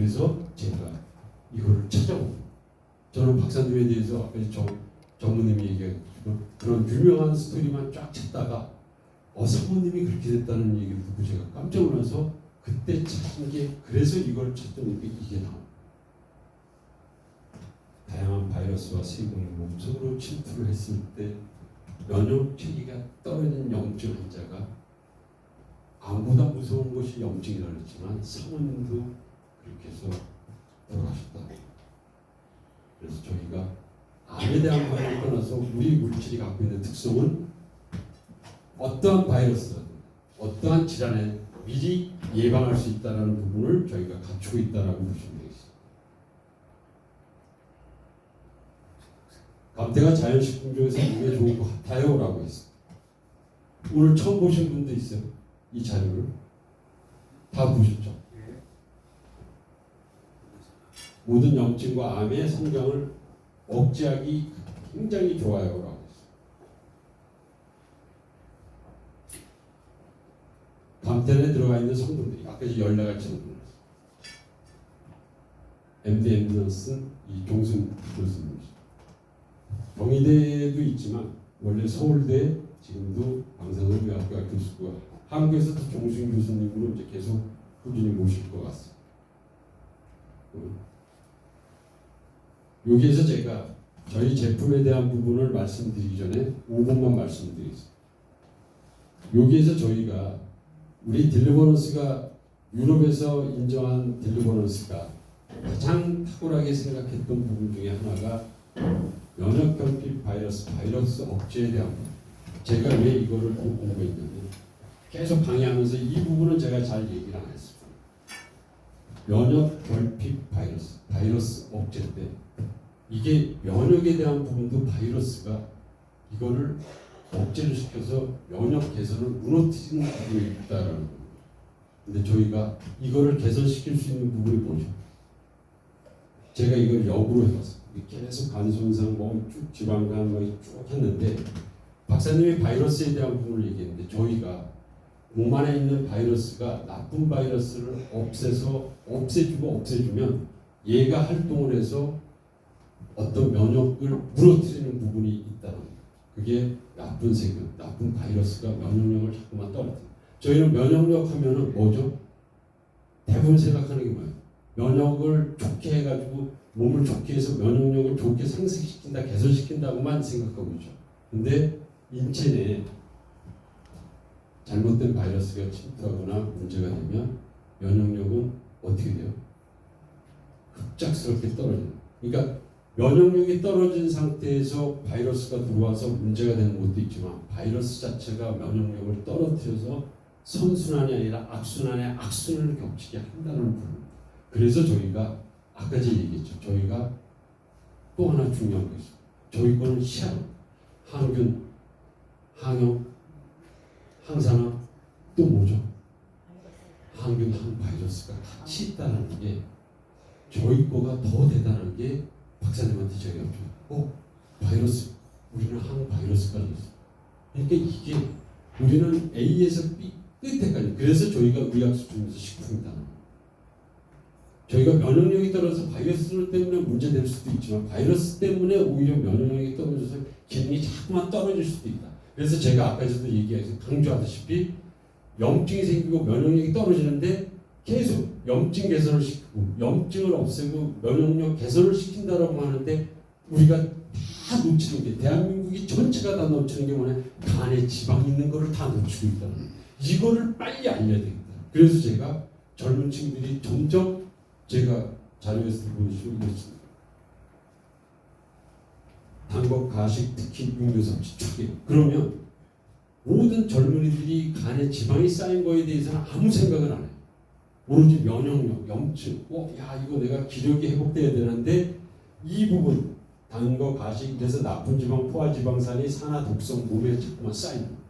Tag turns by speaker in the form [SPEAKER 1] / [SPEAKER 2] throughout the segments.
[SPEAKER 1] 그래서 제가 이거를 찾아보고 저는 박사님에 대해서 아까 정, 정무님이 얘기했지만 그런 유명한 스토리만 쫙 찾다가 어 사모님이 그렇게 됐다는 얘기를 듣고 제가 깜짝 놀라서 그때 찾은 게 그래서 이걸 찾던 게 이게 나와. 다양한 바이러스와 세균이 몸속으로 침투를 했을 때 면역 체계가 떨어진 염증 환자가 아무보다 무서운 것이 염증이라고 했지만 사모님도 그렇게 해서 돌아가셨다. 그래서 저희가 암에 대한 바이러를 떠나서 우리 물질이 갖고 있는 특성은 어떠한 바이러스라든 어떠한 질환에 미리 예방할 수 있다는 부분을 저희가 갖추고 있다라고 보시면 되겠습니다. 감태가 자연식품 중에서 이게 좋은 것 같아요라고 했습니다. 오늘 처음 보신 분도 있어요. 이 자료를 다 보셨죠? 모든 염증과 암의 성장을 억제하기 굉장히 좋아요라고. 감태에 들어가 있는 성분들이 아까 14가지 성분 MD 앰뷸런스 이 종순 교수님이죠. 경희대도 있지만 원래 서울대 지금도 방사능의학과 교수고 한국에서도 종순 교수님으로 이제 계속 꾸준히 모실 것 같습니다. 음. 여기에서 제가 저희 제품에 대한 부분을 말씀드리기 전에 5분만 말씀드리겠습니다. 여기에서 저희가 우리 딜리버런스가 유럽에서 인정한 딜리버런스가 가장 탁월하게 생각했던 부분 중에 하나가 면역 결핍 바이러스 바이러스 억제에 대한 부분. 제가 왜 이거를 꼭 공부했냐면 계속 강의하면서 이 부분은 제가 잘 얘기를 안 했습니다. 면역 결핍 바이러스 바이러스 억제 때 이게 면역에 대한 부분도 바이러스가 이거를 억제를 시켜서 면역 개선을 무너뜨리는 부분이 있다라는 거예요. 근데 저희가 이거를 개선시킬 수 있는 부분이 뭐죠? 제가 이걸 역으로 해봤어요. 계속 간 손상, 뭐쭉 지방간 뭐쭉 했는데 박사님이 바이러스에 대한 부분을 얘기했는데 저희가 몸 안에 있는 바이러스가 나쁜 바이러스를 없애서 없애주고 없애주면 얘가 활동을 해서 어떤 면역을 무너뜨리는 부분이 있다는. 그게 나쁜 세균, 나쁜 바이러스가 면역력을 자꾸만 떨어뜨려. 저희는 면역력 하면은 뭐죠? 대부분 생각하는 게 뭐예요? 면역을 좋게 해가지고 몸을 좋게 해서 면역력을 좋게 상승시킨다, 개선시킨다고만 생각하고 있죠. 근데 인체 내에 잘못된 바이러스가 침투하거나 문제가 되면 면역력은 어떻게 돼요? 급작스럽게 떨어져요. 그러니까 면역력이 떨어진 상태에서 바이러스가 들어와서 문제가 되는 것도 있지만 바이러스 자체가 면역력을 떨어뜨려서 선순환이 아니라 악순환에 악순환을 겹치게 한다는 부분. 그래서 저희가 아까 제가 얘기했죠. 저희가 또 하나 중요한 거 있어요. 저희 거는 시한, 항균, 항염, 항산화 또 뭐죠? 항균, 항바이러스가 같이 있다는 게 저희 거가 더 대단한 게 박사님한테 제가. 어, 바이러스, 우리는 항바이러스까지 있어. 그러니까 이게 우리는 A에서 B 끝에까지. 그래서 저희가 의학 수준에서 식품이 다. 저희가 면역력이 떨어져서 바이러스 때문에 문제될 수도 있지만 바이러스 때문에 오히려 면역력이 떨어져서 기능이 자꾸만 떨어질 수도 있다. 그래서 제가 아까서도 얘기해서 강조하다시피 염증이 생기고 면역력이 떨어지는데 계속 염증 개선을 시키고 염증을 없애고 면역력 개선을 시킨다라고 하는데 우리가 다 놓치는 게 대한민국이 전체가 다 놓치는 게 뭐냐 간에 지방 있는 거를 다 놓치고 거예요. 이거를 빨리 알려야 되겠다. 그래서 제가 젊은 친구들이 점점 제가 자료에서 보여주고 있습니다. 단거 가식 특히 육류섭취 초기 그러면 모든 젊은이들이 간에 지방이 쌓인 거에 대해서는 아무 생각을 안 해요. 오로지 면역력, 염증, 어, 야 이거 내가 기력이 회복돼야 되는데 이 부분 단거 가식 그래서 나쁜 지방, 포화 지방산이 산화 독성 몸에 자꾸만 거예요.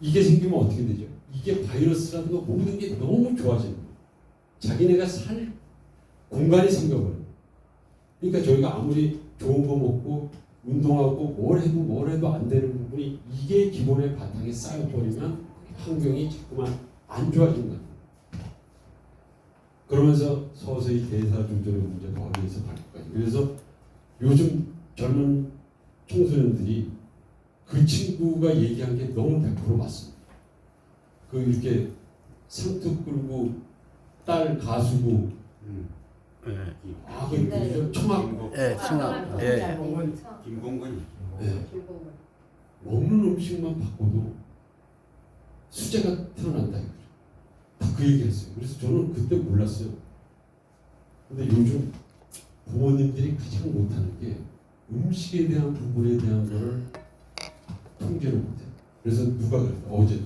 [SPEAKER 1] 이게 생기면 어떻게 되죠? 이게 바이러스라는 거 모든 게 너무 좋아지는 거예요. 자기네가 살 공간이 생겨버려요. 그러니까 저희가 아무리 좋은 거 먹고 운동하고 뭘 해도 뭘 해도 안 되는 부분이 이게 기본의 바탕에 쌓여버리면 환경이 자꾸만 안 좋아진 거예요. 그러면서 서서히 대사 조절의 문제가 어디에서 갈까요? 그래서 요즘 젊은 청소년들이 그 친구가 얘기한 게 너무 100% 맞습니다. 그 이렇게 상투 끌고 딸 가수고
[SPEAKER 2] 음.
[SPEAKER 1] 아, 그 네. 청학
[SPEAKER 3] 예, 청각. 예.
[SPEAKER 2] 김공근이.
[SPEAKER 1] 네. 먹는 음식만 바꿔도 수제가 태어난다. 다그 얘기했어요. 그래서 저는 그때 몰랐어요. 근데 요즘 부모님들이 가장 못하는 게 음식에 대한 부분에 대한 거를 통제를 못해요. 그래서 누가 그랬어? 어제도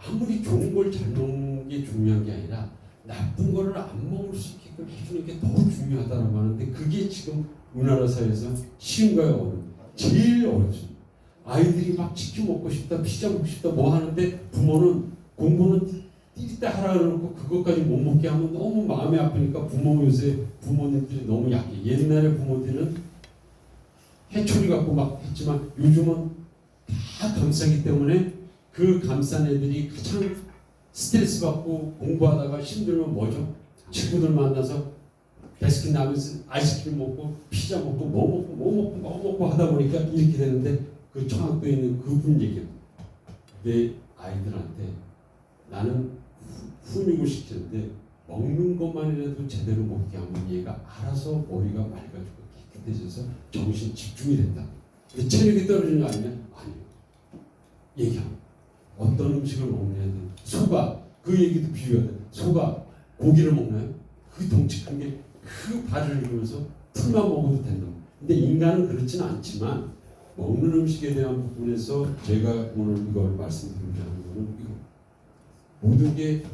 [SPEAKER 1] 아무리 좋은 걸 잘 먹는 게 중요한 게 아니라 나쁜 거를 안 먹을 수 있게 끔 해주는 게더 중요하다고 하는데 그게 지금 우리나라 사회에서 쉬운가요? 어려운가요? 제일 어렵습니다. 아이들이 막 치킨 먹고 싶다, 피자 먹고 싶다, 뭐 하는데 부모는 공부는 띠리다 하라 그러고 그것까지 못 먹게 하면 너무 마음이 아프니까 부모 요새 부모님들이 너무 약해. 옛날에 부모들은 해초리 갖고 막 했지만 요즘은 다 감싸기 때문에 그 감싼 애들이 가장 스트레스 받고 공부하다가 힘들면 뭐죠? 친구들 만나서 베스킨 라빈스 아이스크림 먹고 피자 먹고 뭐 먹고 뭐 먹고 뭐 먹고 하다 보니까 이렇게 되는데 그 청학도에 있는 그분 얘기합니다. 내 아이들한테 나는 후- 훈육을 시키는데 먹는 것만이라도 제대로 먹게 하면 얘가 알아서 머리가 맑아지고 깨끗해져서 정신 집중이 된다. 근데 체력이 떨어지는 거 아니냐? 아니요. 얘기합니다. 어떤 음식을 먹느냐에 소가 그 얘기도 비유하다. 소가 고기를 먹나요? 그 덩치큰 게 그 발을 이루면서 풀만 먹어도 된다. 근데 인간은 그렇지는 않지만 먹는 음식에 대한 부분에서 제가 오늘 이걸 말씀드리고자 하는 거는 이거 모든 게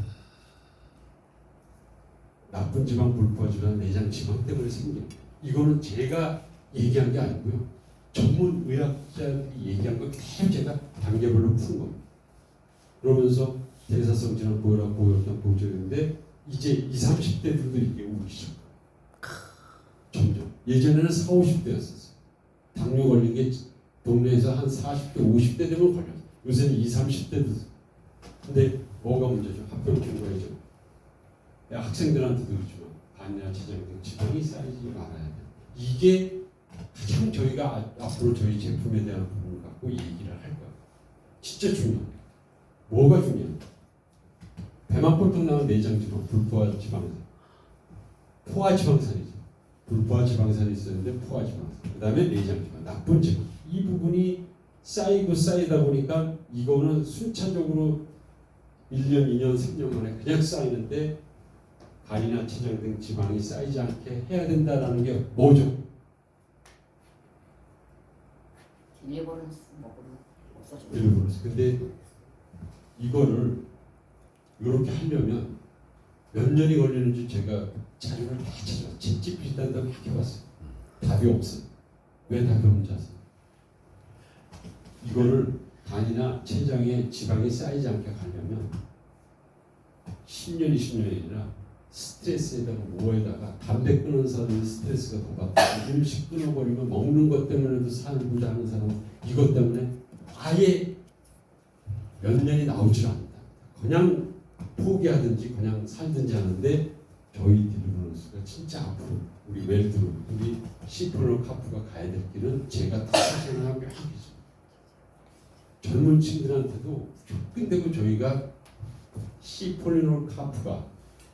[SPEAKER 1] 나쁜 지방, 불포화 지방, 내장 지방 때문에 생겨요. 이거는 제가 얘기한 게 아니고요. 전문 의학자들이 얘기한 거 그대로 제가 단계별로 푼 겁니다. 그러면서 대사성 질환 보혈압, 고혈당, 고지혈인데 이제 20, 30대들도 이게 오기 시작. 점점 예전에는 4, 50대였었어요. 당뇨 걸린 게 동네에서 한 40대, 50대 되면 걸려요. 요새는 20, 30대도. 근데 뭐가 문제죠? 합병 증 거죠. 학생들한테도 그렇지만 간이나 췌장 등 지방이 쌓이지 말아야 돼요. 이게 가장 저희가 아- 앞으로 저희 제품에 대한 부분을 갖고 얘기를 할 거예요. 진짜 중요해요. 뭐가 중요해요? 배만 꼴떡 나온 내장 지방, 불포화 지방산. 포화 지방산이죠. 불포화 지방산이 있었는데 포화 지방산. 그 다음에 내장 지방, 나쁜 지방. 이 부분이 쌓이고 쌓이다 보니까 이거는 순차적으로 1년, 2년, 3년 만에 그냥 쌓이는데 간이나 췌장 등 지방이 쌓이지 않게 해야 된다라는 게 뭐죠?
[SPEAKER 4] 일본은 먹으면 없어져.
[SPEAKER 1] 일부러. 근데 이거를 이렇게 하려면 몇 년이 걸리는지 제가 자료를 다 찾아 챗GPT 단다 막 해봤어요. 답이 없어요. 왜 답이 없는지 아세요? 이거를 간이나 췌장에 지방이 쌓이지 않게 가려면 10년, 20년이 아니라 스트레스에다가 뭐에다가 담배 끊는 사람은 스트레스가 더 받고 음식 끊어버리면 먹는 것 때문에도 살고자 하는 사람은 이것 때문에 아예 몇 년이 나오질 않는다. 그냥 포기하든지 그냥 살든지 하는데 저희 딜루노스가 진짜 앞으로 우리 웰드로 우리 시프로 카프가 가야 될 길은 제가 다 생각하면 명확해져. 젊은 친구들한테도 끝내고 저희가 시폴리놀 카프가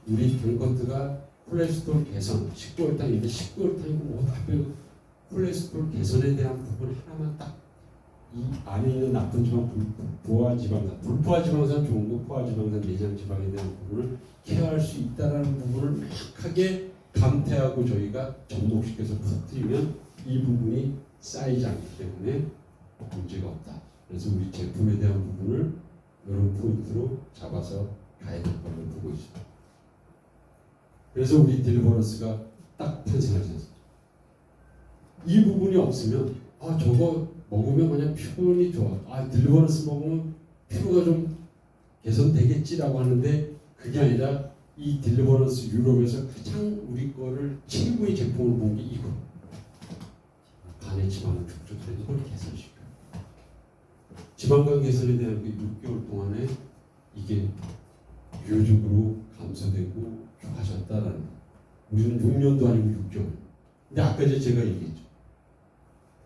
[SPEAKER 1] 우리 뱅커트가 콜레스테롤 개선 19혈당인데 19혈당이고 뭐다 빼고 콜레스테롤 개선에 대한 부분 하나만 딱 이 안에 있는 나쁜 지방, 불- 부화 지방산, 불포화 지방산 좋은 거, 포화 지방산, 내장 지방에 대한 부분을 케어할 수 있다라는 부분을 명확하게 감퇴하고 저희가 접목시켜서 퍼뜨리면 이 부분이 쌓이지 않기 때문에 문제가 없다. 그래서 우리 제품에 대한 부분을 이런 포인트로 잡아서 걸로 보고 있습니다. 그래서 우리 딜보너스가 딱 탄생하지 않습니까? 이 부분이 없으면 아 저거 먹으면 그냥 피곤이 좋아. 아 딜보너스 먹으면 피로가 좀 개선되겠지라고 하는데 그게 아니라 이 딜리버런스 유럽에서 가장 우리 거를 최고의 제품을 본 게 이거. 간의 지방을 축적되는 걸 개선시켜요. 지방간 개선에 대한 그 6개월 동안에 이게 비교적으로 감소되고 좋아졌다라는 거. 우리는 6년도 아니고 6개월. 근데 아까 제가 얘기했죠.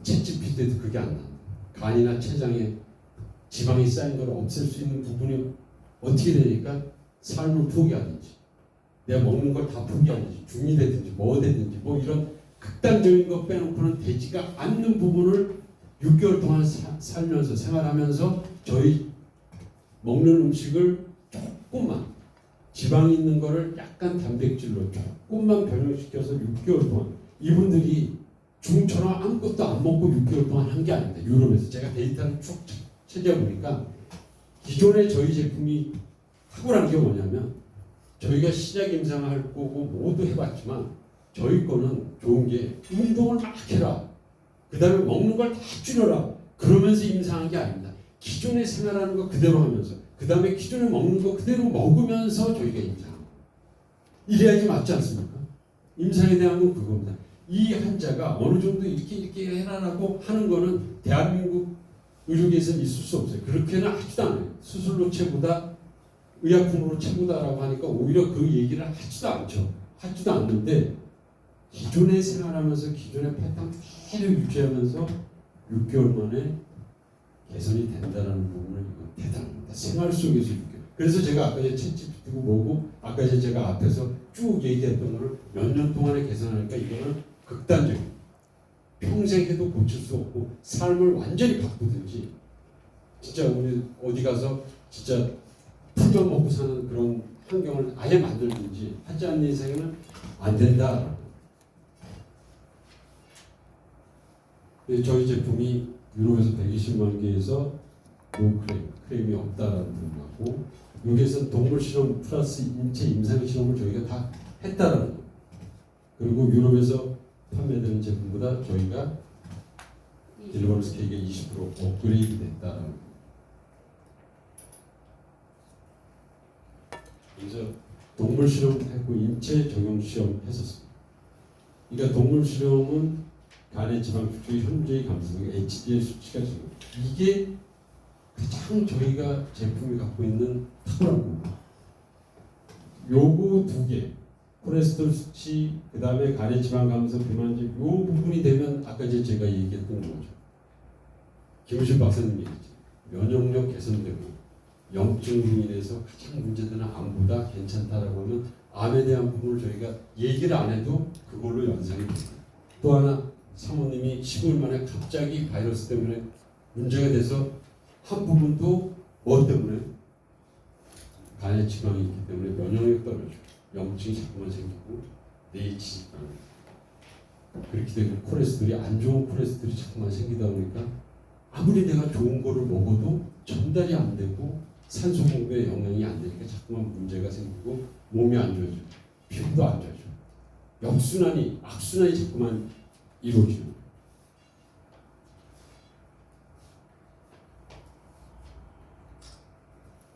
[SPEAKER 1] 채찍 때도 그게 안 난다. 간이나 췌장에 지방이 쌓인 걸 없앨 수 있는 부분이 어떻게 되니까 삶을 포기하든지 내가 먹는 걸 다 포기하든지 중이 되든지 뭐 되든지 뭐 이런 극단적인 거 빼놓고는 되지가 않는 부분을 6개월 동안 사- 살면서 생활하면서 저희 먹는 음식을 조금만 지방 있는 거를 약간 단백질로 조금만 변형시켜서 6개월 동안 이분들이 중처럼 아무것도 안 먹고 6개월 동안 한 게 아닙니다. 유럽에서 제가 데이터를 쭉 찾아보니까 기존에 저희 제품이 탁월한 게 뭐냐면 저희가 시작 임상할 거고 모두 해봤지만 저희 거는 좋은 게 운동을 막 해라. 그 다음에 먹는 걸 다 줄여라. 그러면서 임상한 게 아닙니다. 기존에 생활하는 거 그대로 하면서 그 다음에 기존에 먹는 거 그대로 먹으면서 저희가 임상합니다. 이래야지 맞지 않습니까? 임상에 대한 건 그겁니다. 이 환자가 어느 정도 이렇게 이렇게 해라라고 하는 거는 대한민국 의료계에서는 있을 수 없어요. 그렇게는 하지도 않아요. 수술로 최고다, 의약품으로 최고다라고 하니까 오히려 그 얘기를 하지도 않죠. 하지도 않는데 기존에 생활하면서 기존의 패턴 그대로 유지하면서 6개월 만에 개선이 된다는 부분은 이거 대단합니다. 생활 속에서 6개월. 그래서 제가 아까 두고 뭐고 아까 제가 앞에서 쭉 얘기했던 거를 몇 년 동안에 개선하니까 이거는 극단적인 평생 해도 고칠 수 없고 삶을 완전히 바꾸든지 진짜 우리 어디 가서 진짜 풀려 먹고 사는 그런 환경을 아예 만들든지 하지 않는 이상에는 안 된다. 저희 제품이 유럽에서 120만 개에서 노 크레임, 크레임이 없다라는 부분하고 여기에서 동물 실험 플러스 인체 임상 실험을 저희가 다 했다라는 거. 그리고 유럽에서 판매되는 제품보다 저희가 딜리버런스 케이크가 20% 업그레이드 됐다라는 거. 그래서 동물 실험 했고 인체 적용 시험 했었습니다. 그러니까 동물 실험은 간의 지방 수치 현저히 감소되고 HDL 수치가 지금 이게 가장 저희가 제품이 갖고 있는 탁월한 부분. 요거 두 개, 콜레스테롤 그 다음에 간의 지방 감소, 비만지, 요 부분이 되면 아까 이제 제가 얘기했던 거죠. 김우신 박사님 얘기죠. 면역력 개선되고 염증으로 인해서 가장 문제되는 암보다 괜찮다라고 하면 암에 대한 부분을 저희가 얘기를 안 해도 그걸로 연상이 됩니다. 또 하나 사모님이 15일 만에 갑자기 바이러스 때문에 문제가 돼서 한 부분도 뭐 때문에 간에 지방이 있기 때문에 면역력 떨어져 염증이 자꾸만 생기고 뇌 지방 그렇게 되고 콜레스테롤이 안 좋은 콜레스테롤이 자꾸만 생기다 보니까 아무리 내가 좋은 거를 먹어도 전달이 안 되고 산소 공급에 영향이 안 되니까 자꾸만 문제가 생기고 몸이 안 좋아져. 피부도 안 좋아져. 역순환이 악순환이 자꾸만 이루어지는 거예요.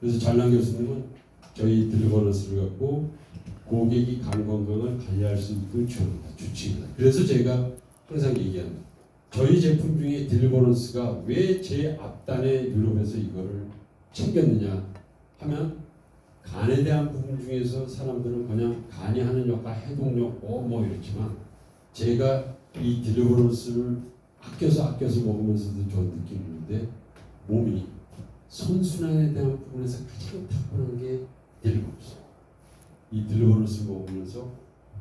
[SPEAKER 1] 그래서 잘난 교수님은 저희 딜리버런스를 갖고 고객이 간 건강을 관리할 수 있도록 지원한다, 주치입니다. 그래서 제가 항상 얘기합니다. 저희 제품 중에 딜리버런스가 왜 제 앞단에 유럽에서 이거를 챙겼느냐 하면 간에 대한 부분 중에서 사람들은 그냥 간이 하는 역할, 해독력, 어 뭐 이렇지만 제가 이 딜리버런스를 아껴서 아껴서 먹으면서도 저 느끼는데 몸이 선순환에 대한 부분에서 가장 탁월한 게 딜리버런스. 이 딜리버런스를 먹으면서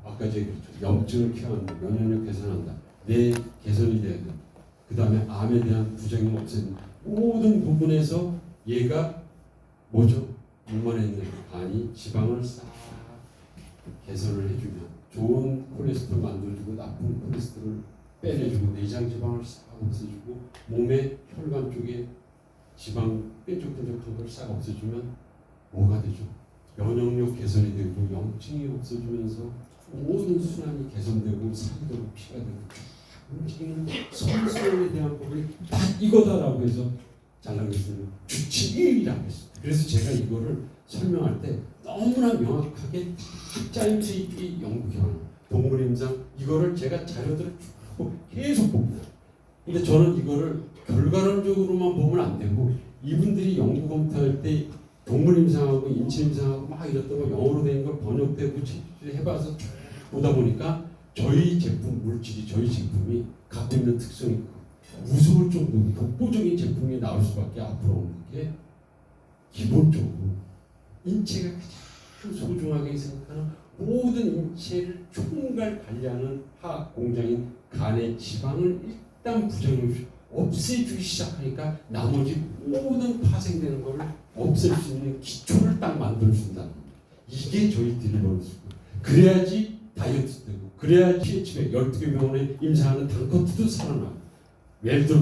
[SPEAKER 1] 아까 제가. 염증을 케어한다, 면역력 개선한다, 뇌 개선이 돼야 된다. 그 다음에 암에 대한 부작용 없앤다. 모든 부분에서 얘가 뭐죠? 몸 안에 있는 간이 지방을 싹 개선을 해주면 좋은 콜레스테롤 만들어주고 나쁜 콜레스테롤 빼내주고 내장 지방을 싹 없애주고 몸의 혈관 쪽에 지방 끈적끈적한 걸 싹 없애주면 뭐가 되죠? 면역력 개선이 되고 염증이 없어지면서 모든 순환이 개선되고 되고 피가 되고 움직이는 선순환에 대한 법이 다 이거다라고 해서 장관 교수님 주치의라고 했습니다. 그래서 제가 이거를 설명할 때 너무나 명확하게 다 짜임새 있게 연구해요. 동물 임상 이거를 제가 자료들을 쭉 계속 봅니다. 근데 저는 이거를 결과론적으로만 보면 안 되고 이분들이 연구 검토할 때 동물 임상하고 인체 임상하고 막 이랬던 거 영어로 된 걸 번역되고 해봐서 쭉 보다 보니까 저희 제품 물질이 저희 제품이 갖고 있는 특성이 무서울 정도로 독보적인 제품이 나올 수밖에 앞으로 없는 게 기본적으로 인체가 가장 소중하게 생각하는 모든 인체를 총괄 관리하는 화학 공장인 간의 지방을 일단 부정없이 없애주기 시작하니까 나머지 모든 파생되는 것을 없앨 수 있는 기초를 딱 만들어준다. 이게 저희 딜리버런스고 그래야지 다이어트 되고 그래야지 PH백 12개 병원에 임상하는 단커트도 살아나고 예를 들어